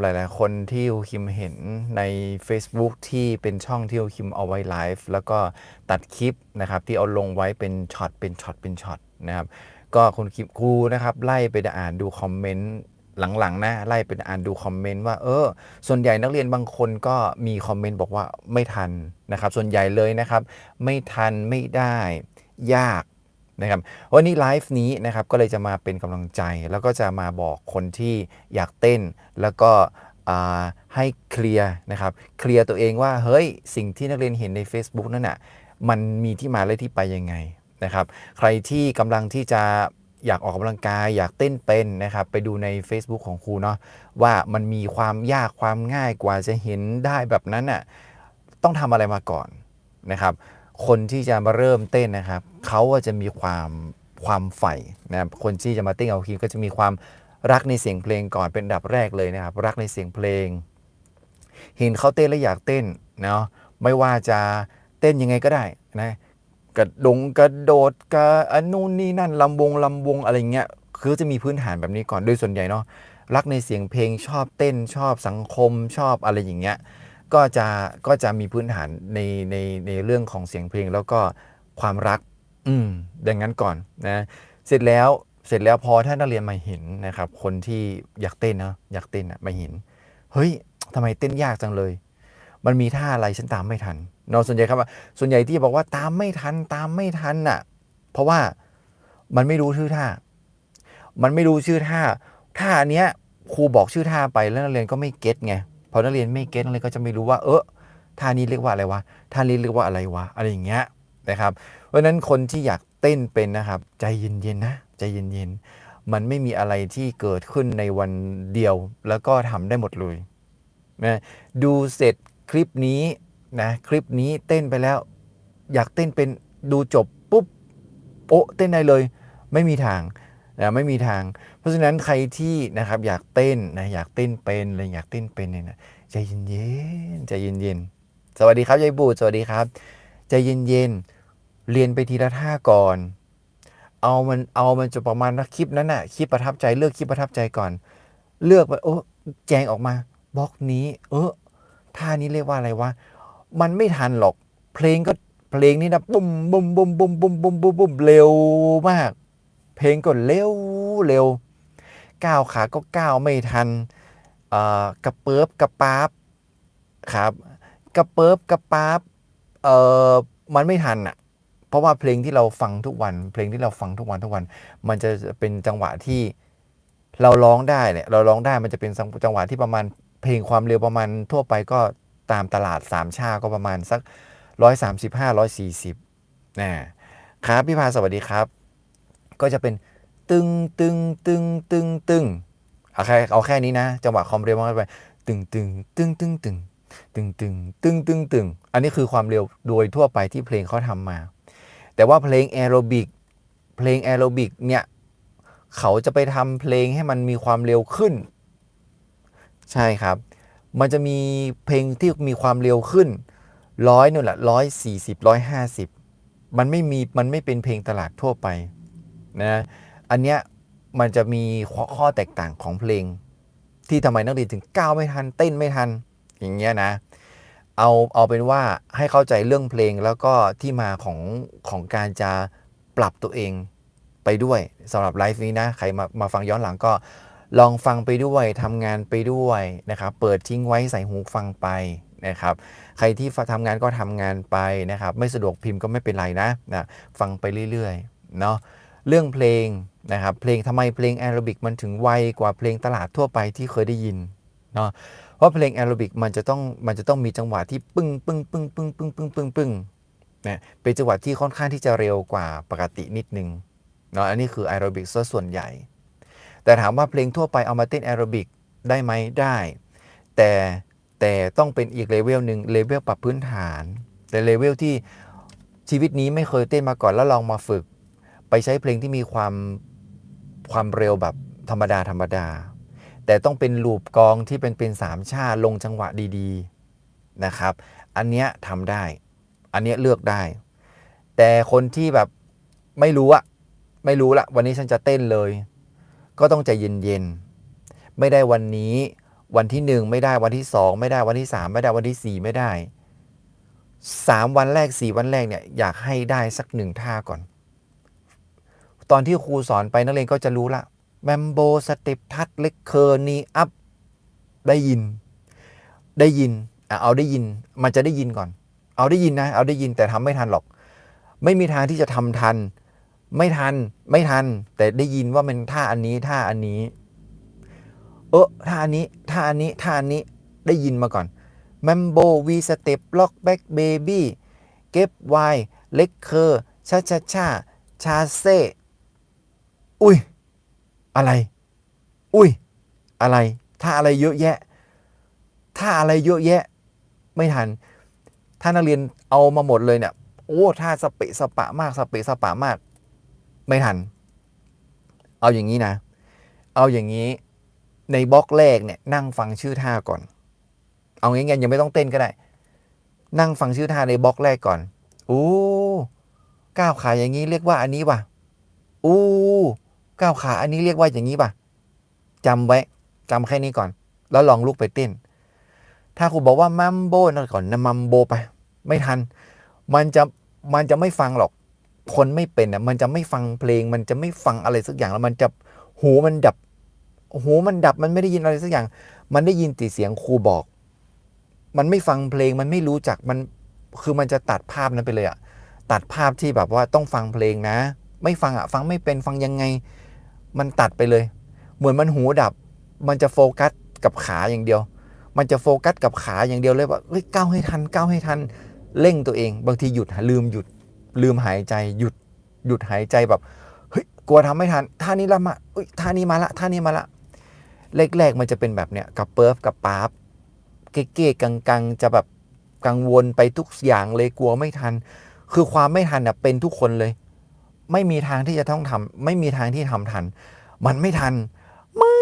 หลายๆ คนที่ครูคิมเห็นใน Facebook ที่เป็นช่องที่ครูคิมเอาไว้ไลฟ์แล้วก็ตัดคลิปนะครับที่เอาลงไว้เป็นช็อตเป็นช็อตเป็นช็อตนะครับก็คุณคิมครูนะครับไล่ไปอ่านดูคอมเมนต์หลังๆนะไล่ไปอ่านดูคอมเมนต์ว่าเออ ส่วนใหญ่นักเรียนบางคนก็มีคอมเมนต์บอกว่าไม่ทันนะครับ ส่วนใหญ่เลยนะครับ ไม่ทันไม่ได้ ยาก นะครับวันนี้ไลฟ์นี้นะครับก็เลยจะมาเป็นกำลังใจ แล้วก็จะมาบอกคนที่อยากเต้น แล้วก็ให้เคลียร์นะครับเคลียร์ตัวเองว่าเฮ้ยสิ่งที่นักเรียนเห็นใน Facebook นั่นน่ะมันมีที่มาและที่ไปยังไงนะครับใครที่กำลังที่จะอยากออกกำลังกายอยากเต้นเป็นนะครับ ไปดูใน Facebook ของครูเนาะว่ามันมีความยากความง่ายกว่าจะเห็นได้แบบนั้นน่ะต้องทำอะไรมาก่อนนะครับ คนที่จะมาเริ่มเต้นนะครับเขาจะมีความความใฝ่นะครับคนที่จะมาเต้นเอาคีก็จะมีความรักในเสียงเพลงก่อนเป็นอันดับแรกเลยนะครับ รักในเสียงเพลง เห็นเขาเต้นแล้วอยากเต้นเนาะไม่ว่าจะเต้นยังไงก็ได้นะกระดงกระโดดกระอนนู่นนี่นั่นลำวงลำวงอะไรเงี้ยคือจะมีพื้นฐานแบบนี้ก่อนโดยส่วนใหญ่เนาะรักในเสียงเพลงชอบเต้นชอบสังคมชอบอะไรอย่างเงี้ย ก็จะก็จะมีพื้นฐานในในในเรื่องของเสียงเพลงแล้วก็ความรัก อืมดังนั้นก่อนนะเสร็จแล้วเสร็จแล้วพอถ้านักเรียนมาเห็นนะครับ คนที่อยากเต้นเนาะอยากเต้นอะมาเห็น เฮ้ยทำไมเต้นยากจังเลย มันมีท่าอะไรฉันตามไม่ทันเนาะส่วนใหญ่ครับว่าส่วนใหญ่ที่บอกว่าตามไม่ทันตามไม่ทันน่ะ เพราะว่ามันไม่รู้ชื่อท่า มันไม่รู้ชื่อท่าท่าเนี้ยครูบอกชื่อท่าไปแล้วนักเรียนก็ไม่เก็ตไง อนักเรียนไม่เก็ตนักเรียนก็จะไม่รู้ว่า เออท่านี้เรียกว่าอะไรวะท่านี้เรียกว่าอะไรวะอะไรอย่างเงี้ยนะครับ เพราะฉะนั้นคนที่อยากเต้นเป็นนะครับ ใจเย็นๆนะใจเย็นๆมันไม่มีอะไรที่เกิดขึ้นในวันเดียว แล้วก็ทำได้หมดเลยนะดูเสร็จคลิปนี้นะคลิปนี้เต้นไปแล้ว อยากเต้นเป็นดูจบปุ๊บโป๊ะเต้นได้เลย ไม่มีทางนะไม่มีทาง ราะฉะนั้นใครที่นะครับอยากเต้นนะอยากเต้นเป็นอะไรอยากเต้นเป็นเนี่ยนะใจเย็นๆใจเย็นๆสวัสดีครับยายบูดสวัสดีครับใจเย็นๆเรียนไปทีละท่าก่อน เอามันเอามันจะประมาณนะคลิปนั้นน่ะคลิปประทับใจเลือกคลิปประทับใจก่อน เลือกไปโอ้แจงออกมาบล็อกนี้ เออท่านี้เรียกว่าอะไรวะมันไม่ทันหรอก เพลงก็เพลงนี้นะบุ้มบุ้มบุ้มบุ้มบุ้มบุ้มบุ้มบุ้มเร็วมาก เพลงก็เร็วเร็ว ก้าวขาก็ก้าวไม่ทันกระเปิบกระป๊าบครับกระเปิบกระป๊าบเออมันไม่ทันอะเพราะว่าเพลงที่เราฟังทุกวัน เพลงที่เราฟังทุกวันทุกวัน มันจะเป็นจังหวะที่เราร้องได้เนี่ยเราร้องได้มันจะเป็นจังหวะที่ประมาณเพลงความเร็วประมาณทั่วไปก็ตามตลาดสามชาก็ประมาณสักร้อยสามสิบห้าร้อยสี่สิบนะครับพี่พาสวัสดีครับ ก็จะเป็น ตึงตึงตึงตึงตึงเอาแค่เอาแค่นี้นะจังหวะความเร็วมันไปตึงตึงตึงตึงตึงตึงตึงตึงตึงตึงอันนี้คือความเร็วโดยทั่วไปที่เพลงเขาทำมา แต่ว่าเพลงแอโรบิกเพลงแอโรบิกเนี่ยเขาจะไปทำเพลงให้มันมีความเร็วขึ้น ใช่ครับ มันจะมีเพลงที่มีความเร็วขึ้นร้อยนู่นแหละร้อยสี่สิบร้อยห้าสิบมันไม่มีมันไม่เป็นเพลงตลาดทั่วไปนะ อันเนี้ยมันจะมีข้อขอแตกต่างของเพลง ที่ทำไมนักเรียนถึงก้าวไม่ทัน เต้นไม่ทันอย่างเงี้ยนะเอาเอาเป็นว่าให้เข้าใจเรื่องเพลงแล้วก็ที่มาของของการจะปรับตัวเองไปด้วยสำหรับไลฟ์นี้นะ ใครมามาฟังย้อนหลังก็ลองฟังไปด้วยทำงานไปด้วยนะครับ เปิดทิ้งไว้ใส่หูฟังไปนะครับ ใครที่ทำงานก็ทำงานไปนะครับ ไม่สะดวกพิมพ์ก็ไม่เป็นไรนะนะ ฟังไปเรื่อยๆเนาะเรื่องเพลง นะครับเพลงทำไมเพลงแอโรบิกมันถึงไวกว่าเพลงตลาดทั่วไปที่เคยได้ยินเนาะเพราะเพลงแอโรบิกมันจะต้องมันจะต้องมีจังหวะที่ปึ้งปึ้งปึ้งปึ้งปึ้งปึ้งปึ้งปึ้งนะเป็นจังหวะที่ค่อนข้างที่จะเร็วกว่าปกตินิดนึงเนาะอันนี้คือแอโรบิกซะส่วนใหญ่ แต่ถามว่าเพลงทั่วไปเอามาเต้นแอโรบิกได้ไหมได้ แต่แต่ต้องเป็นอีกเลเวลหนึ่งเลเวลปรับพื้นฐาน แต่เลเวลที่ชีวิตนี้ไม่เคยเต้นมาก่อนแล้วลองมาฝึก ไปใช้เพลงที่มีความ ความเร็วแบบธรรมดาธรรมดา แต่ต้องเป็นลูปกองที่เป็นเป็นสามชาลงจังหวะดีๆนะครับ อันเนี้ยทำได้ อันเนี้ยเลือกได้ แต่คนที่แบบไม่รู้อะไม่รู้ละวันนี้ฉันจะเต้นเลย ก็ต้องใจเย็นๆไม่ได้วันนี้วันที่หนึ่งไม่ได้วันที่สองไม่ได้วันที่สามไม่ได้วันที่สี่ไม่ได้สามวันแรกสี่วันแรกเนี่ยอยากให้ได้สักหนึ่งท่าก่อน ตอนที่ครูสอนไปนักเรียนก็จะรู้ละแมมโบสเต็ปทัดเล็กเคอร์นีอัพได้ยิน ได้ยินเอาได้ยิน มันจะได้ยินก่อน เอาได้ยินนะ เอาได้ยินแต่ทำไม่ทันหรอก ไม่มีทางที่จะทำทัน ไม่ทัน ไม่ทัน แต่ได้ยินว่ามันท่าอันนี้ท่าอันนี้ เออท่าอันนี้ท่าอันนี้ท่าอันนี้ได้ยินมาก่อนแมมโบวีสเต็ปล็อกแบ็กเบบี้เก็บไวเล็กเคอร์ชาชาชาชาเซ อุ้ย อะไร อุ้ย อะไรท่าอะไรเยอะแยะท่าอะไรเยอะแยะ ไม่ทัน ถ้านักเรียนเอามาหมดเลยเนี่ย โอ้ท่าสเปะสปะมาก สเปะสปะมาก ไม่ทัน เอาอย่างนี้นะ เอาอย่างนี้ ในบล็อกแรกเนี่ย นั่งฟังชื่อท่าก่อน เอาง่ายๆยังไม่ต้องเต้นก็ได้ นั่งฟังชื่อท่าในบล็อกแรกก่อน โอ้ ก้าวขาอย่างนี้เรียกว่าอันนี้ป่ะโอ้ ก้าวขาอันนี้เรียกว่าอย่างนี้ป่ะจำไว้จำแค่นี้ก่อน แล้วลองลุกไปเต้น ถ้าครูบอกว่ามัมโบนั่นก่อนนะมัมโบไป ไม่ทัน มันจะมันจะไม่ฟังหรอก คนไม่เป็นอะมันจะไม่ฟังเพลง มันจะไม่ฟังอะไรสักอย่างแล้วมันจะหูมันดับหูมันดับมันไม่ได้ยินอะไรสักอย่าง มันได้ยินต่เสียงครูบอก มันไม่ฟังเพลงมันไม่รู้จักมันคือมันจะตัดภาพนั้นไปเลยอะตัดภาพที่แบบว่าต้องฟังเพลงนะ ไม่ฟังอะฟังไม่เป็นฟังยังไง มันตัดไปเลย เหมือนมันหูดับ มันจะโฟกัสกับขาอย่างเดียว มันจะโฟกัสกับขาอย่างเดียวเลยว่าเฮ้ยก้าวให้ทันก้าวให้ทันเร่งตัวเอง บางทีหยุดลืมหยุด ลืมหายใจหยุดหยุดหายใจแบบเฮ้ยกลัวทำไม่ทันท่านี้ละมาเอ้ยท่านี้มาละท่านี้มาละแรกๆมันจะเป็นแบบเนี้ยกับเปิร์ฟกับปาร์ฟเก๊ๆกังๆจะแบบกังวลไปทุกอย่างเลยกลัวไม่ทัน คือความไม่ทันเน่ยเป็นทุกคนเลย ไม่มีทางที่จะต้องทำไม่มีทางที่ทำทัน มันไม่ทัน ไม่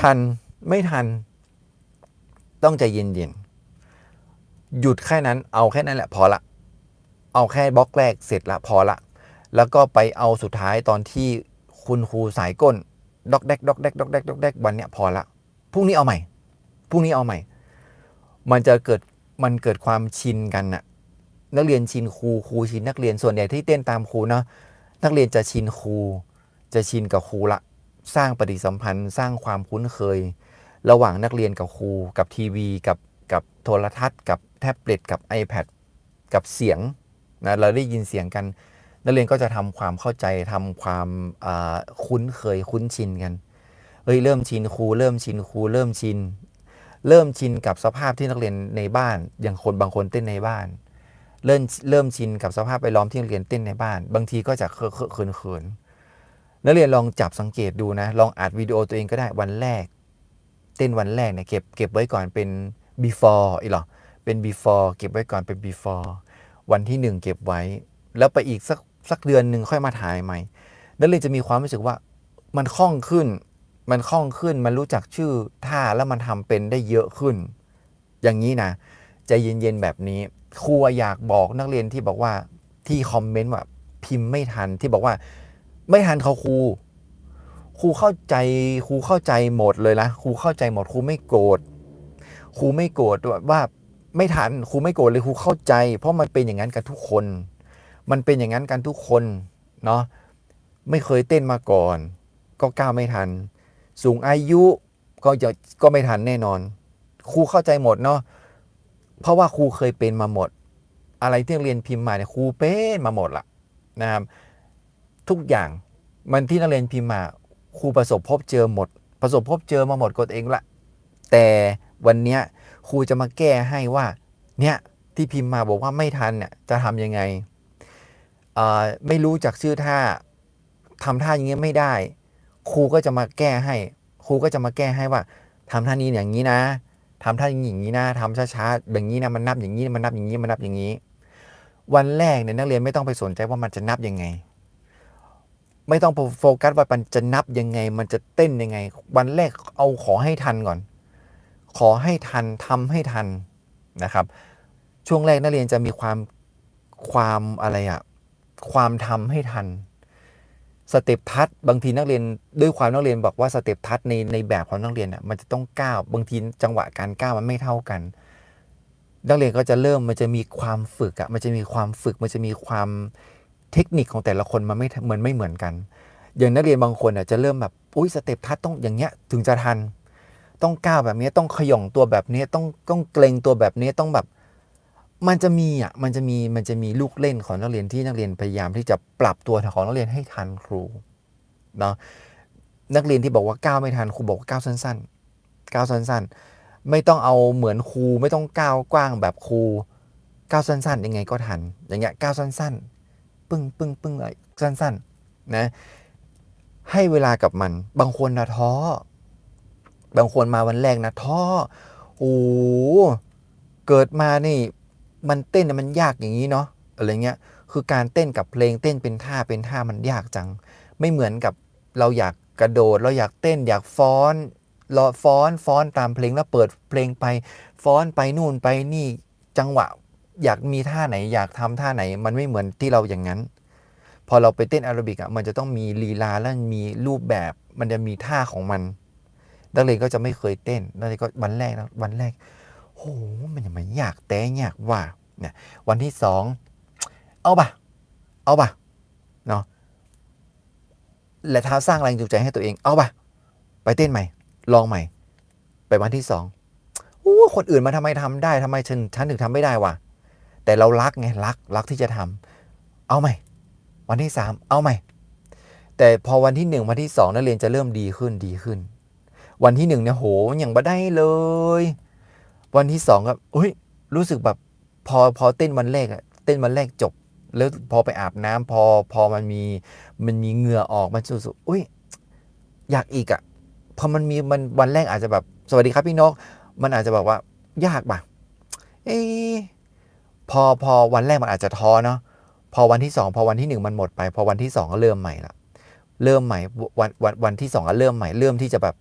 ทัน ไม่ทัน ต้องใจเย็นๆหยุดแค่นั้น เอาแค่นั้นแหละพอละ เอาแค่บล็อกแรกเสร็จละพอละ แล้วก็ไปเอาสุดท้ายตอนที่คุณครูสายก้นดอกแดกดอกแดกดอกแดกดอกแดกวันเนี้ยพอละพรุ่งนี้เอาใหม่พรุ่งนี้เอาใหม่ มันจะเกิดมันเกิดความชินกันน่ะนักเรียนชินครูครูชินนักเรียนส่วนใหญ่ที่เต้นตามครูเนาะ นักเรียนจะชินครู จะชินกับครูละ สร้างปฏิสัมพันธ์ สร้างความคุ้นเคย ระหว่างนักเรียนกับครู กับทีวี กับกับโทรทัศน์ กับแท็บเล็ต กับ iPad กับเสียงนะเราได้ยินเสียงกัน นักเรียนก็จะทำความเข้าใจทำความคุ้นเคยคุ้นชินกันเฮ้ยเริ่มชินครูเริ่มชินครูเริ่มชิน เริ่มชินกับสภาพที่นักเรียนในบ้าน อย่างคนบางคนเต้นในบ้าน เริ่มเริ่มชินกับสภาพไปล้อมที่นักเรียนเต้นในบ้าน บางทีก็จะเคอะเคอะเขินเขินนักเรียนลองจับสังเกตดูนะ ลองอัดวิดีโอตัวเองก็ได้วันแรก เต้นวันแรกเนี่ยเก็บเก็บไว้ก่อนเป็น before อีหรอเป็น before เก็บไว้ก่อนเป็น before วันที่หนึ่งเก็บไว้ แล้วไปอีกสักสักเดือนหนึ่งค่อยมาถ่ายใหม่นักเรียนจะมีความรู้สึกว่ามันคล่องขึ้น มันคล่องขึ้นมันรู้จักชื่อท่าแล้วมันทำเป็นได้เยอะขึ้น อย่างนี้นะใจเย็นๆแบบนี้ ครูอยากบอกนักเรียนที่บอกว่าที่คอมเมนต์ว่าพิมพ์ไม่ทันที่บอกว่า ไม่ทันเขาครูครูเข้าใจครูเข้าใจหมดเลยนะครูเข้าใจหมดครูไม่โกรธครูไม่โกรธว่าไม่ทันครูไม่โกรธเลยครูเข้าใจ เพราะมันเป็นอย่างนั้นกันทุกคน มันเป็นอย่างนั้นกันทุกคนเนาะไม่เคยเต้นมาก่อน ก็ก้าวไม่ทัน สูงอายุก็จะก็ไม่ทันแน่นอนครูเข้าใจหมดเนาะ เพราะว่าครูเคยเป็นมาหมด อะไรที่เรียนพิมพ์มาเนี่ยครูเป็นมาหมดละนะครับทุกอย่างมันที่นักเรียนพิมพ์มาครูประสบพบเจอหมด ประสบพบเจอมาหมดกดเองละแต่วันเนี้ยครูจะมาแก้ให้ว่าเนี่ยที่พิมพ์มาบอกว่าไม่ทันเนี่ยจะทำยังไงไม่รู้จักชื่อท่าทำท่าอย่างเงี้ยไม่ได้ ครูก็จะมาแก้ให้ ครูก็จะมาแก้ให้ว่าทำท่านี้อย่างนี้นะ ทำท่าอย่างนี้นะทำช้าๆอย่างนี้นะมันนับอย่างนี้มันนับอย่างนี้มันนับอย่างนี้ วันแรกเนี่ยนักเรียนไม่ต้องไปสนใจว่ามันจะนับยังไง ไม่ต้องโฟกัสว่ามันจะนับยังไง มันจะเต้นยังไง วันแรกเอาขอให้ทันก่อน ขอให้ทันทำให้ทันนะครับ ช่วงแรกนักเรียนจะมีความความอะไรอะความทำให้ทัน สเต็ปทัดบางทีนักเรียนด้วยความนักเรียนบอกว่าสเต็ปทัดในในแบบของนักเรียนอะมันจะต้องก้าวบางทีจังหวะการก้าวมันไม่เท่ากัน นักเรียนก็จะเริ่มมันจะมีความฝึกอะมันจะมีความฝึกมันจะมีความเทคนิคของแต่ละคนมันไม่เหมือนไม่เหมือนกัน อย่างนักเรียนบางคนอะจะเริ่มแบบอุ้ยสเต็ปทัดต้องอย่างเงี้ยถึงจะทัน ต้องก้าวแบบนี้ต้องขย่องตัวแบบนี้ต้องต้องเกรงตัวแบบนี้ต้องแบบ มันจะมีอะมันจะมีมันจะมีลูกเล่นของนักเรียนที่นักเรียนพยายามที่จะปรับตัวของนักเรียนให้ทันครูเนาะนักเรียนที่บอกว่าก้าวไม่ทันครูบอกว่าก้าวสั้นๆก้าวสั้นๆ ไม่ต้องเอาเหมือนครูไม่ต้องก้าวกว้างแบบครูก้าวสั้นๆยังไงก็ทัน อย่างเงี้ยก้าวสั้นๆ ปึ้งปึ้งปึ้งเลยสั้นๆนะให้เวลากับมันบางคนนะท้อ บางคนมาวันแรกนะท้อโอ้เกิดมานี่ มันเต้นมันยากอย่างนี้เนาะอะไรเงี้ยคือการเต้นกับเพลงเต้นเป็นท่าเป็นท่ามันยากจัง ไม่เหมือนกับเราอยากกระโดด เราอยากเต้นอยากฟ้อนรอฟ้อนฟ้อนตามเพลงแล้วเปิดเพลงไป ฟ้อนไปนู่นไปนี่จังหวะอยากมีท่าไหน อยากทำท่าไหน มันไม่เหมือนที่เราอย่างนั้น พอเราไปเต้นแอโรบิกอะมันจะต้องมีลีลาและมีรูปแบบ มันจะมีท่าของมันนักเรียนก็จะไม่เคยเต้นนักเรียนก็วันแรกนะวันแรก โหมันยังไม่อยากแต่อยากว่าเนี่ยวันที่สองเอาปะเอาปะเนาะและท้าสร้างแรงจูงใจให้ตัวเองเอาปะไปเต้นใหม่ ลองใหม่ ไปวันที่สองโอ้คนอื่นมาทำไมทำได้ทำไมฉันฉันถึงทำไม่ได้วะแต่เรารักไงรักรักที่จะทำเอาใหม่ วันที่สามเอาใหม่ แต่พอวันที่หนึ่งวันที่สองนักเรียนจะเริ่มดีขึ้นดีขึ้น วันที่หนึ่งเนี่ยโหยังบ่ได้เลย วันที่สองก็อุ้ยรู้สึกแบบพอพอเต้นวันแรกอะเต้นวันแรกจบ แล้วพอไปอาบน้ำพอพอมันมีมันมีเหงื่อออกมันสุดๆอุ้ยอยากอีกอะพอมันมีมันวันแรกอาจจะแบบ สวัสดีครับพี่นก มันอาจจะแบบว่ายากป่ะเอพอพอวันแรกมันอาจจะท้อเนาะพอวันที่สองพอวันที่หนึ่งมันหมดไป พอวันที่สองก็เริ่มใหม่ละเริ่มใหม่วันวันวันที่สองก็เริ่มใหม่เริ่มที่จะแบบ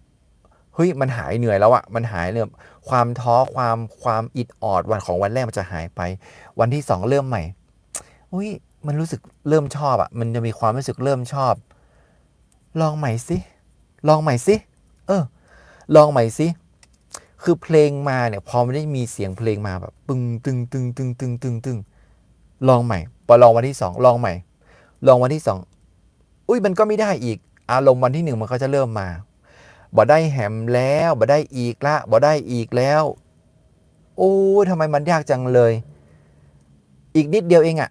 เฮ้ยมันหายเหนื่อยแล้วอะมันหายเริ่ม ความท้อความความอิดออดวันของวันแรกมันจะหายไป วันที่สองเริ่มใหม่อุ้ยมันรู้สึกเริ่มชอบอะมันจะมีความรู้สึกเริ่มชอบ ลองใหม่สิลองใหม่สิเออ ลองใหม่สิคือเพลงมาเนี่ยพอไม่ได้มีเสียงเพลงมาแบบตึงตึงตึงตึงตึงตึงตึงลองใหม่พอลองวันที่สองลองใหม่ ลองวันที่สองอุ้ยมันก็ไม่ได้อีก อารมณ์วันที่หนึ่งมันก็จะเริ่มมา บ่ได้แหมแล้วบ่ได้อีกละบ่ได้อีกแล้ว โอ้ทำไมมันยากจังเลย อีกนิดเดียวเองอะ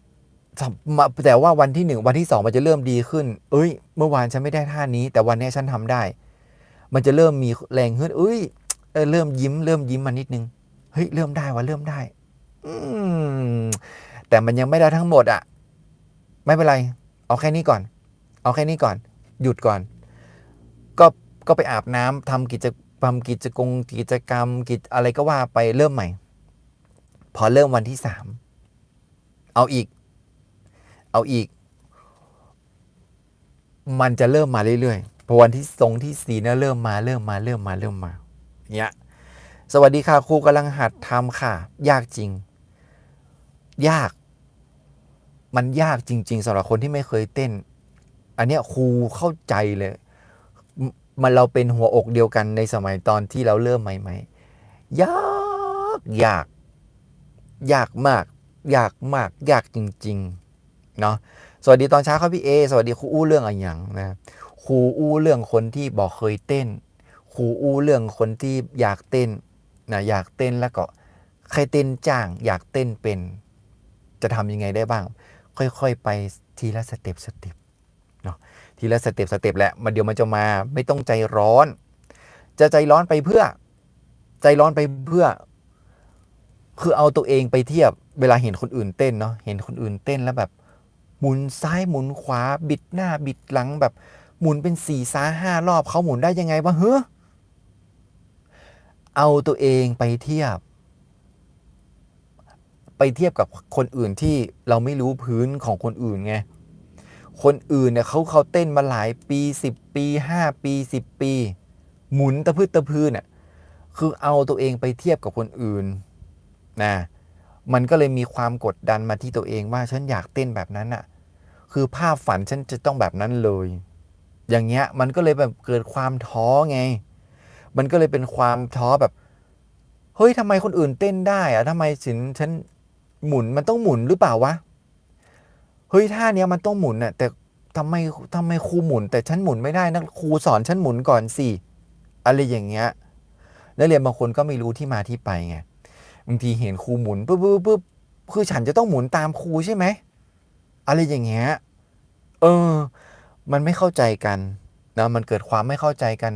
แต่ว่าวันที่หนึ่งวันที่สองมันจะเริ่มดีขึ้น เอ้ย เมื่อวานฉันไม่ได้ท่านี้ แต่วันนี้ฉันทำได้ มันจะเริ่มมีแรงขึ้นเอ้ยเริ่มยิ้ม เริ่มยิ้มมานิดนึงเฮ้ยเริ่มได้วะเริ่มได้ อืมแต่มันยังไม่ได้ทั้งหมดอะไม่เป็นไร เอาแค่นี้ก่อน เอาแค่นี้ก่อน หยุดก่อน ก็ไปอาบน้ำทำกิจกรรมกิจกงกิจกรรมกิจอะไรก็ว่าไปเริ่มใหม่ พอเริ่มวันที่สามเอาอีก เอาอีก มันจะเริ่มมาเรื่อยๆพอวันที่ทรงที่สี่เนี่ยเริ่มมาเริ่มมาเริ่มมาเริ่มมาเนี่ยสวัสดีค่ะครูกำลังหัดทำค่ะ ยากจริง ยาก มันยากจริง ๆสำหรับคนที่ไม่เคยเต้น อันเนี้ยครูเข้าใจเลย มันเราเป็นหัวอกเดียวกันในสมัยตอนที่เราเริ่มใหม่ๆยากยาก ยากมาก ยากมาก ยากจริงๆเนาะสวัสดีตอนเช้าครับพี่เอสวัสดีครูอู้เรื่องอะไรอย่างนะครูอู้เรื่องคนที่บอกเคยเต้นครูอู้เรื่องคนที่อยากเต้นนะอยากเต้นแล้วก็ใครเต้นจ้าง อยากเต้นเป็น จะทำยังไงได้บ้าง ค่อยๆ ไปทีละสเต็ปสเต็ป ทีละสเต็ปสเต็ปแหละมันเดี๋ยวมันจะมาไม่ต้องใจร้อน จะใจร้อนไปเพื่อ ใจร้อนไปเพื่อ คือเอาตัวเองไปเทียบเวลาเห็นคนอื่นเต้นเนาะเห็นคนอื่นเต้นแล้วแบบหมุนซ้ายหมุนขวาบิดหน้าบิดหลังแบบ หมุนเป็นสี่ซ้าห้ารอบเขาหมุนได้ยังไงวะเฮ้อเอาตัวเองไปเทียบ ไปเทียบกับคนอื่นที่เราไม่รู้พื้นของคนอื่นไง คนอื่นเนี่ยเขาเขาเต้นมาหลายปีสิบปีห้าปีสิบปี หมุนตะพืดตะพืนอะคือเอาตัวเองไปเทียบกับคนอื่นนะมันก็เลยมีความกดดันมาที่ตัวเองว่าฉันอยากเต้นแบบนั้นอะคือภาพฝันฉันจะต้องแบบนั้นเลย อย่างเงี้ยมันก็เลยแบบเกิดความท้อไง มันก็เลยเป็นความท้อแบบ เฮ้ยทำไมคนอื่นเต้นได้อะทำไมสินฉันหมุนมันต้องหมุนหรือเปล่าวะ เฮ้ยท่าเนี้ยมันต้องหมุนน่ะแต่ทำไมทำไมครูหมุน แต่ฉันหมุนไม่ได้นะครูสอนฉันหมุนก่อนสิอะไรอย่างเงี้ยนักเรียนบางคนก็ไม่รู้ที่มาที่ไปไงบางทีเห็นครูหมุนปุ๊บปุ๊บปุ๊บคือฉันจะต้องหมุนตามครูใช่ไหมอะไรอย่างเงี้ยเออ มันไม่เข้าใจกันนะมันเกิดความไม่เข้าใจกัน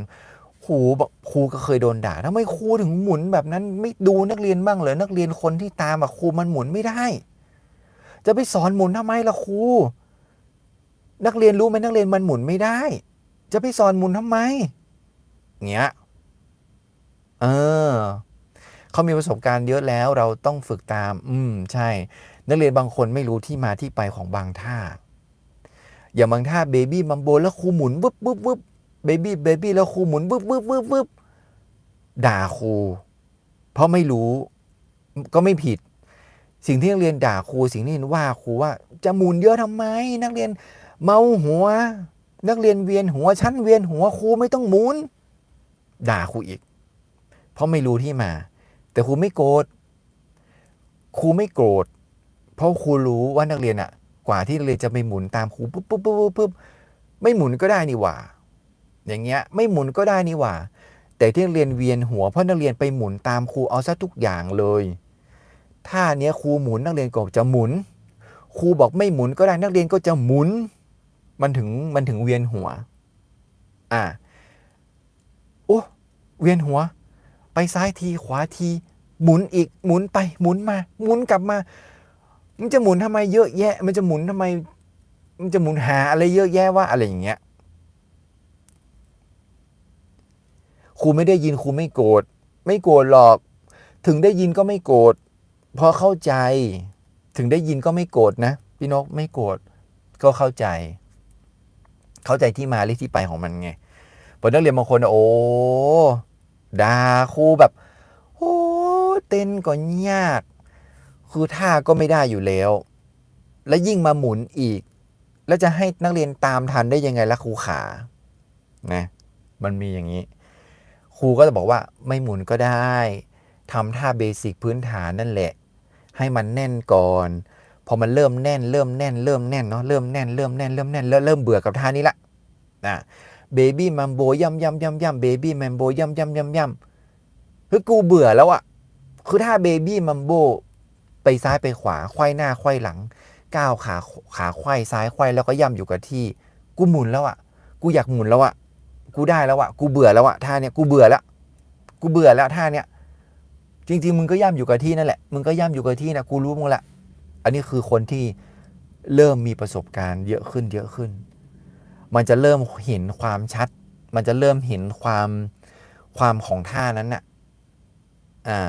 ครูบอกครูก็เคยโดนด่าทำไมครูถึงหมุนแบบนั้นไม่ดูนักเรียนบ้างเหรอนักเรียนคนที่ตามอะครูมันหมุนไม่ได้ จะไปสอนหมุนทำไมล่ะครู นักเรียนรู้ไหมนักเรียนมันหมุนไม่ได้ จะไปสอนหมุนทำไม เงี้ย เออเขามีประสบการณ์เยอะแล้วเราต้องฝึกตาม อืม ใช่ นักเรียนบางคนไม่รู้ที่มาที่ไปของบางท่า อย่างบางท่าเบบี้มัมโบแล้วครูหมุนวึบวึบวึบเบบี้เบบี้แล้วครูหมุนวึบวึบวึบวึบด่าครูเพราะไม่รู้ก็ไม่ผิด สิ่งที่นักเรียนด่าครูสิ่งที่ว่าครูว่าจะหมุนเยอะทำไม นักเรียนเมาหัว นักเรียนเวียนหัวชั้นเวียนหัวครูไม่ต้องหมุนด่าครูอีก เพราะไม่รู้ที่มา แต่ครูไม่โกรธครูไม่โกรธเพราะครูรู้ว่านักเรียนอะกว่าที่นักเรียนจะไปหมุนตามครูปุ๊บปุ๊บปุ๊บปุ๊บปุ๊บไม่หมุนก็ได้นี่หว่า อย่างเงี้ยไม่หมุนก็ได้นี่หว่า แต่ที่นักเรียนเวียนหัวเพราะนักเรียนไปหมุนตามครูเอาซะทุกอย่างเลย ท่าเนี้ยครูหมุนนักเรียนก็จะหมุน ครูบอกไม่หมุนก็ได้นักเรียนก็จะหมุน มันถึงมันถึงเวียนหัว อ่าโอ้เวียนหัว ไปซ้ายทีขวาที หมุนอีกหมุนไปหมุนมา หมุนกลับมา มันจะหมุนทำไมเยอะแยะ มันจะหมุนทำไม มันจะหมุนหาอะไรเยอะแยะว่าอะไรอย่างเงี้ยครูไม่ได้ยินครูไม่โกรธไม่โกรธหรอก ถึงได้ยินก็ไม่โกรธ พราะเข้าใจถึงได้ยินก็ไม่โกรธนะพี่นกไม่โกรธก็เข้าใจ เข้าใจที่มาและที่ไปของมันไงพอนักเรียนบางคนโอ้ด่าครูแบบ โอ้เต้นก็ยาก คือท่าก็ไม่ได้อยู่แล้ว แล้วยิ่งมาหมุนอีก แล้วจะให้นักเรียนตามทันได้ยังไงล่ะครูขานะมันมีอย่างนี้ ครูก็จะบอกว่าไม่หมุนก็ได้ทำท่าเบสิกพื้นฐานนั่นแหละ ให้มันแน่นก่อน พอมันเริ่มแน่น เริ่มแน่น เริ่มแน่นเนาะ เริ่มแน่น เริ่มแน่น เริ่มแน่น แล้วเริ่มเบื่อกับท่านี้ละนะเบบี้มัมโบย่ำย่ำย่ำย่ำเบบี้มัมโบย่ำย่ำย่ำย่ำคือกูเบื่อแล้วอะคือท่าเบบี้มัมโบไปซ้ายไปขวาไขว้หน้าไขว้หลัง ก้าวขาขาไขว้ซ้ายไขว้แล้วก็ย่ำอยู่กับที่ กูหมุนแล้วอะกูอยากหมุนแล้วอะกูได้แล้วอะกูเบื่อแล้วอะท่าเนี้ยกูเบื่อแล้ว กูเบื่อแล้วท่าเนี้ย จริง ๆ มึงก็ย่ำอยู่กับที่นั่นแหละ มึงก็ย่ำอยู่กับที่นะกูรู้มึงละ อันนี้คือคนที่เริ่มมีประสบการณ์เยอะขึ้นเยอะขึ้น มันจะเริ่มเห็นความชัด มันจะเริ่มเห็นความความของท่านั้นน่ะ อ่า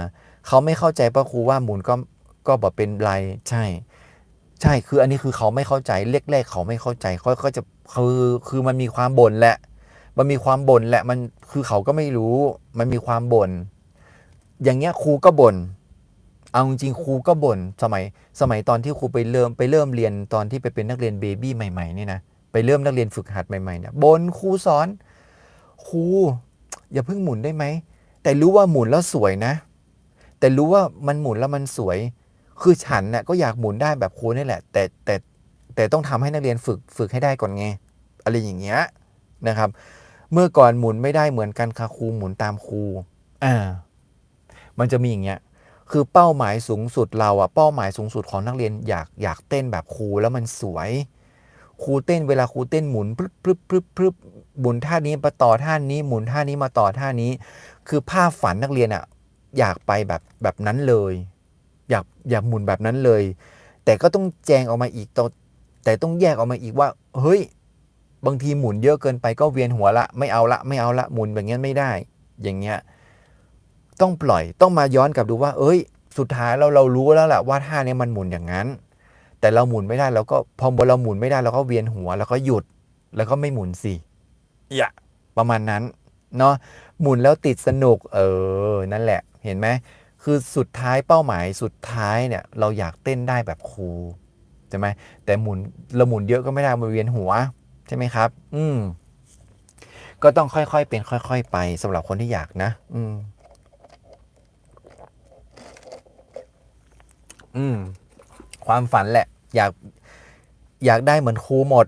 เขาไม่เข้าใจป้าครูว่าหมุนก็ก็บอกเป็นไร ใช่ ใช่ คืออันนี้คือเขาไม่เข้าใจแรกๆเขาไม่เข้าใจเขาก็จะคือคือมันมีความบ่นแหละ มันมีความบ่นแหละ มันคือเขาก็ไม่รู้ มันมีความบ่น อย่างเงี้ยครูก็บน่นเอาจริงครูก็บ่นสมัยสมัยตอนที่ครูไปเริ่มไปเริ่มเรียนตอนที่ไปเป็นนักเรียนเบบี้ใหม่ๆนี่นะไปเริ่มนักเรียนฝึกหัดใหม่ๆเนี่ยบ่นครูสอนครูอย่าเพิ่งหมุนได้ไหมแต่รู้ว่าหมุนแล้วสวยนะ แต่รู้ว่ามันหมุนแล้วมันสวย คือฉันน่ะก็อยากหมุนได้แบบครูนี่แหละ แต่แต่แต่ต้องทำให้นักเรียนฝึกฝึกให้ได้ก่อนไงอะไรอย่างเงี้ยนะครับ เมื่อก่อนหมุนไม่ได้เหมือนกันค่ะครูหมุนตามครูอ่า มันจะมีอย่างเงี้ยคือเป้าหมายสูงสุดเราอะเป้าหมายสูงสุดของนักเรียนอยากอยากเต้นแบบครูแล้วมันสวยครูเต้นเวลาครูเต้นหมุนพรึบพรึบพรึบพรึบหมุนท่านี้มาต่อท่านี้หมุนท่านี้มาต่อท่านี้ คือภาพฝันนักเรียนอะอยากไปแบบแบบนั้นเลย อยากอยากหมุนแบบนั้นเลย แต่ก็ต้องแจงออกมาอีกตแต่ต้องแยกออกมาอีกว่า เฮ้ย บางทีหมุนเยอะเกินไปก็เวียนหัวละ ไม่เอาละไม่เอาละหมุนแบบนี้ไม่ได้ อย่างเงี้ย ต้องปล่อยต้องมาย้อนกลับดูว่า เอ้ย สุดท้ายเราเรารู้แล้วแหละว่าท่านี้มันหมุนอย่างนั้น แต่เราหมุนไม่ได้เราก็พอเราหมุนไม่ได้เราก็เวียนหัวแล้วก็หยุดแล้วก็ไม่หมุนสิอย่าประมาณนั้นเนาะหมุนแล้วติดสนุกเออนั่นแหละเห็นไหมคือสุดท้ายเป้าหมายสุดท้ายเนี่ยเราอยากเต้นได้แบบครูใช่ไหมแต่หมุนเราหมุนเยอะก็ไม่ได้มันเวียนหัวใช่ไหมครับ อืมก็ต้องค่อยๆเป็นค่อย ๆ ไปสำหรับคนที่อยากนะ อืม อืม ความฝันแหละ อยาก อยากได้เหมือนครูหมด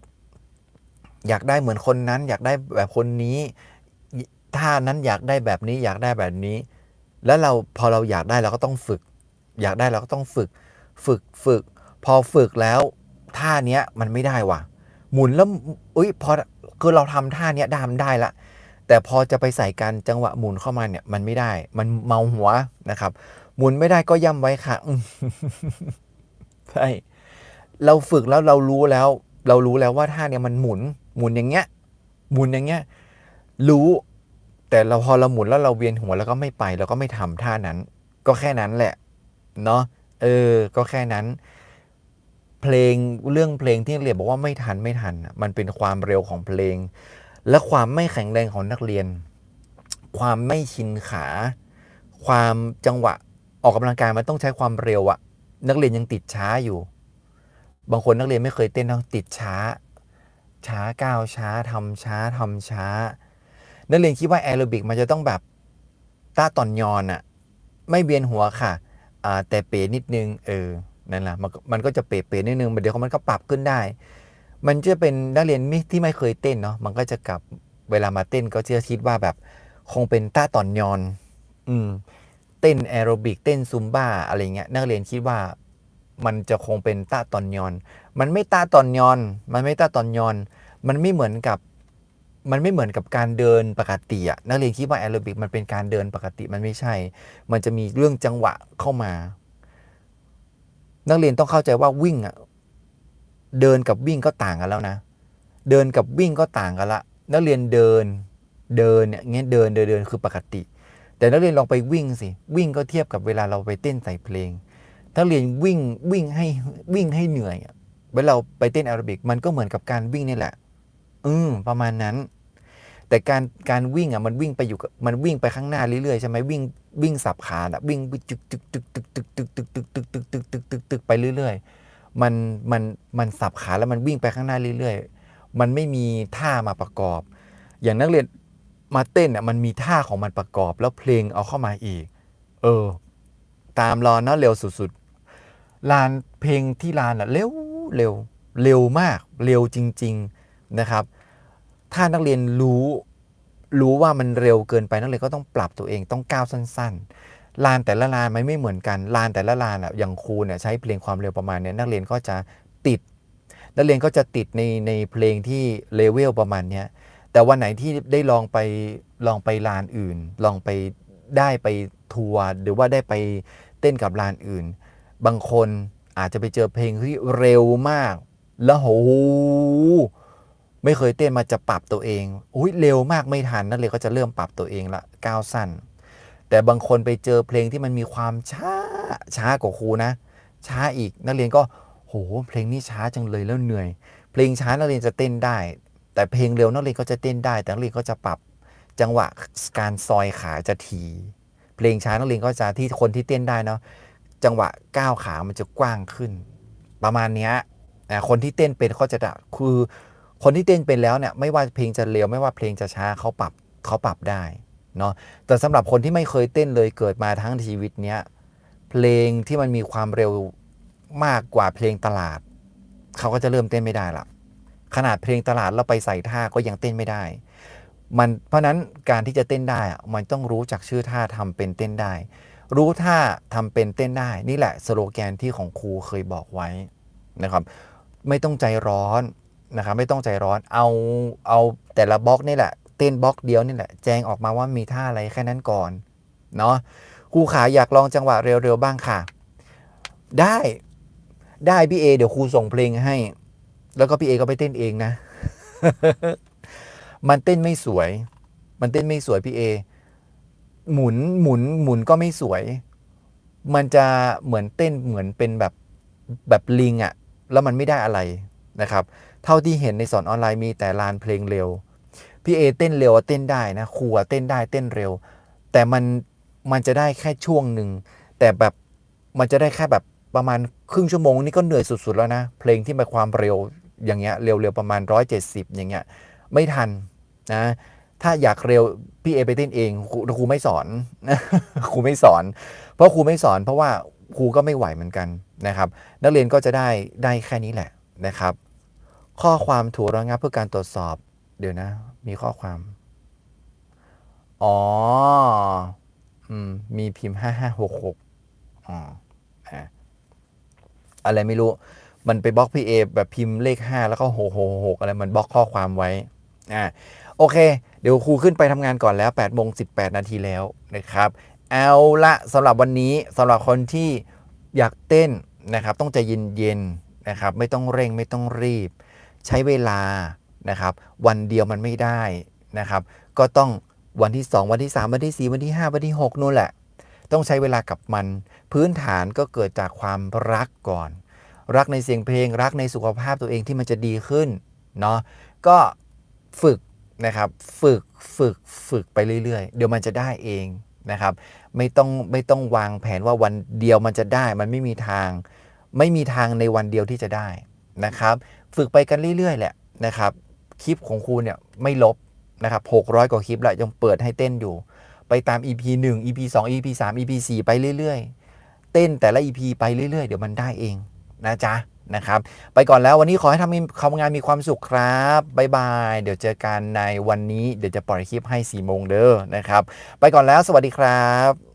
อยากได้เหมือนคนนั้น อยากได้แบบคนนี้ท่านั้นอยากได้แบบนี้ อยากได้แบบนี้ แล้วเราพอเราอยากได้เราก็ต้องฝึก อยากได้เราก็ต้องฝึก ฝึกฝึก พอฝึกแล้วท่าเนี้ยมันไม่ได้ว่ะ หมุนแล้วอุ้ยพอคือเราทำท่าเนี้ยด้มันได้ละแต่พอจะไปใส่กันจังหวะหมุนเข้ามาเนี่ยมันไม่ได้ มันเมาหัวนะครับ หมุนไม่ได้ก็ย่ำไว้ค่ะใช่เราฝึกแล้วเรารู้แล้ว เรารู้แล้วว่าท่าเนี้ยมันหมุน หมุนอย่างเงี้ย หมุนอย่างเงี้ย รู้ แต่เราพอเราหมุนแล้วเราเวียนหัวแล้วก็ไม่ไปเราก็ไม่ทำท่านั้น ก็แค่นั้นแหละ เนาะเออ ก็แค่นั้น เพลงเรื่องเพลงที่นักเรียนบอกว่าไม่ทันไม่ทัน มันเป็นความเร็วของเพลง และความไม่แข็งแรงของนักเรียน ความไม่ชินขา ความจังหวะ ออกกำลังกายมันต้องใช้ความเร็วอะนักเรียนยังติดช้าอยู่ บางคนนักเรียนไม่เคยเต้นต้องติดช้า ช้าก้าวช้าทำช้าทำช้า นักเรียนคิดว่าแอโรบิกมันจะต้องแบบต้าตอนยอนอะไม่เบียนหัวค่ะแต่เป๋นิดนึงเออนั่นแหละมันก็มันก็จะเป๋ๆนิดนึงเดี๋ยวมันก็ปรับขึ้นได้ มันจะเป็นนักเรียนที่ไม่เคยเต้นเนาะมันก็จะกลับเวลามาเต้นก็จะคิดว่าแบบคงเป็นต้าตอนยอน อืม เต้นแอโรบิกเต้นซุมบ้าอะไรเงี้ยนักเรียนคิดว่ามันจะคงเป็นต้าตอนยอน มันไม่ต้าตอนยอน มันไม่ต้าตอนยอน มันไม่เหมือนกับ มันไม่เหมือนกับการเดินปกติอะนักเรียนคิดว่าแอโรบิกมันเป็นการเดินปกติมันไม่ใช่ มันจะมีเรื่องจังหวะเข้ามา นักเรียนต้องเข้าใจว่าวิ่งอะเดินกับวิ่งก็ต่างกันแล้วนะ เดินกับวิ่งก็ต่างกันละ นักเรียนเดิน เดินเนี่ยเงี้ยเดินเดินเดินคือปกติ แต่นักเรียนลองไปวิ่งสิวิ่งก็เทียบกับเวลาเราไปเต้นใส่เพลงถ้าเรียนวิ่งวิ่งให้วิ่งให้เหนื่อยเวลาเราไปเต้นแอโรบิกมันก็เหมือนกับการวิ่งนี่แหละอืมประมาณนั้น แต่การการวิ่งอะมันวิ่งไปอยู่มันวิ่งไปข้างหน้าเรื่อยๆใช่ไหมวิ่งวิ่งสับขาอะวิ่งจึกตึกตึกตึกตึกตึกตึกตึกตึกตึกตึกตึกตึกตึกไปเรื่อยๆมันมันมันสับขาแล้วมันวิ่งไปข้างหน้าเรื่อยๆ มันไม่มีท่ามาประกอบ อย่างนักเรียน มาเต้นอะมันมีท่าของมันประกอบแล้วเพลงเอาเข้ามาอีก เออ ตามรอนะเร็วสุดๆลานเพลงที่ลานอะเร็วเร็วเร็วมากเร็วจริง ๆนะครับ ถ้านักเรียนรู้รู้ว่ามันเร็วเกินไปนักเรียนก็ต้องปรับตัวเองต้องก้าวสั้น ๆ ลานแต่ละลานมันไม่เหมือนกัน ลานแต่ละลานอะอย่างครูเนี่ยใช้เพลงความเร็วประมาณเนี้ยนักเรียนก็จะติด นักเรียนก็จะติดในในเพลงที่เลเวลประมาณเนี้ย แต่วันไหนที่ได้ลองไปลองไปลานอื่น ลองไปได้ไปทัวร์หรือว่าได้ไปเต้นกับลานอื่น บางคนอาจจะไปเจอเพลงที่เร็วมาก แล้วโหไม่เคยเต้นมาจะปรับตัวเองอุ้ยเร็วมากไม่ทันนักเรียนก็จะเริ่มปรับตัวเองละก้าวสั้น แต่บางคนไปเจอเพลงที่มันมีความช้าช้ากว่าครูนะ ช้าอีกนักเรียนก็โหเพลงนี้ช้าจังเลยแล้วเหนื่อย เพลงช้านักเรียนจะเต้นได้ แต่เพลงเร็วนักเรียนก็จะเต้นได้ แต่นักเรียนก็จะปรับจังหวะการซอยขาจะทีเพลงช้านักเรียนก็จะที่คนที่เต้นได้เนาะจังหวะก้าวขามันจะกว้างขึ้น ประมาณนี้นะคนที่เต้นเป็นเขาจะคือ คนที่เต้นเป็นแล้วเนี่ยไม่ว่าเพลงจะเร็วไม่ว่าเพลงจะช้าเขาปรับเขาปรับได้เนาะแต่สำหรับคนที่ไม่เคยเต้นเลยเกิดมาทั้งชีวิตเนี้ยเพลงที่มันมีความเร็วมากกว่าเพลงตลาด เขาก็จะเริ่มเต้นไม่ได้ละ ขนาดเพลงตลาดเราไปใส่ท่าก็ยังเต้นไม่ได้ มันเพราะนั้นการที่จะเต้นได้มันต้องรู้จักชื่อท่าทำเป็นเต้นได้ รู้ท่าทำเป็นเต้นได้ นี่แหละสโลแกนที่ของครูเคยบอกไว้นะครับ ไม่ต้องใจร้อนนะครับไม่ต้องใจร้อนเอาเอาแต่ละบล็อกนี่แหละ เต้นบล็อกเดียวนี่แหละ แจ้งออกมาว่ามีท่าอะไรแค่นั้นก่อนเนาะครูขาอยากลองจังหวะเร็วๆบ้างค่ะ ได้ได้พี่เอเดี๋ยวครูส่งเพลงให้ แล้วก็พี่เอก็ไปเต้นเองนะ มันเต้นไม่สวย มันเต้นไม่สวยพี่เอ หมุนหมุนหมุนก็ไม่สวย มันจะเหมือนเต้นเหมือนเป็นแบบแบบลิงอะ่ะแล้วมันไม่ได้อะไรนะครับ เท่าที่เห็นในสอนออนไลน์มีแต่ลานเพลงเร็ว พี่เอเต้นเร็วเต้นได้นะครูอะเต้นได้เต้นเร็ว แต่มันมันจะได้แค่ช่วงหนึ่ง แต่แบบมันจะได้แค่แบบประมาณครึ่งชั่วโมงนี่ก็เหนื่อยสุดๆแล้วนะ เพลงที่มีความเร็ว อย่างเงี้ยเร็วๆประมาณ 170 อย่างเงี้ยไม่ทันนะถ้าอยากเร็วพี่เอไปเต้นเองครูครูไม่สอนครูไม่สอน เพราะครูไม่สอน เพราะว่าครูก็ไม่ไหวเหมือนกันนะครับ นักเรียนก็จะได้ได้แค่นี้แหละนะครับ ข้อความถูกระงับเพื่อการตรวจสอบ เดี๋ยวนะ มีข้อความ อ๋ออืมมีพิมพ์ห้าห้าหกหกอ๋ออะอะไรไม่รู้ มันไปบล็อกพี่เอแบบพิมพ์เลขห้าแล้วก็หกหกหอะไรมันบล็อกข้อความไว้อ่าโอเค เดี๋ยวครูขึ้นไปทำงานก่อนแล้ว8โมง18นาทีแล้วนะครับ เอาละสำหรับวันนี้สำหรับคนที่อยากเต้นนะครับ ต้องใจเย็นๆนะครับ ไม่ต้องเร่งไม่ต้องรีบ ใช้เวลานะครับ วันเดียวมันไม่ได้นะครับ ก็ต้องวันที่ 2 วันที่ 3 วันที่ 4 วันที่ 5 วันที่ 6นู่นแหละ ต้องใช้เวลากับมัน พื้นฐานก็เกิดจากความรักก่อน รักในเสียงเพลง รักในสุขภาพตัวเองที่มันจะดีขึ้นเนาะก็ฝึกนะครับฝึกฝึกฝึกไปเรื่อยๆ เดี๋ยวมันจะได้เองนะครับ ไม่ต้องไม่ต้องวางแผนว่าวันเดียวมันจะได้มันไม่มีทาง ไม่มีทางในวันเดียวที่จะได้นะครับ ฝึกไปกันเรื่อยๆ แหละนะครับ คลิปของครูเนี่ยไม่ลบนะครับ600 กว่าคลิปแล้วยังเปิดให้เต้นอยู่ ไปตาม EP 1 EP 2 EP 3 EP 4 ไปเรื่อยๆ เต้นแต่ละ EP ไปเรื่อยๆ เดี๋ยวมันได้เอง นะจ๊ะนะครับ ไปก่อนแล้ววันนี้ขอให้ทำมีทำงานมีความสุขครับบ๊ายบาย เดี๋ยวเจอกันในวันนี้เดี๋ยวจะปล่อยคลิปให้4โมงเด้อนะครับ ไปก่อนแล้วสวัสดีครับ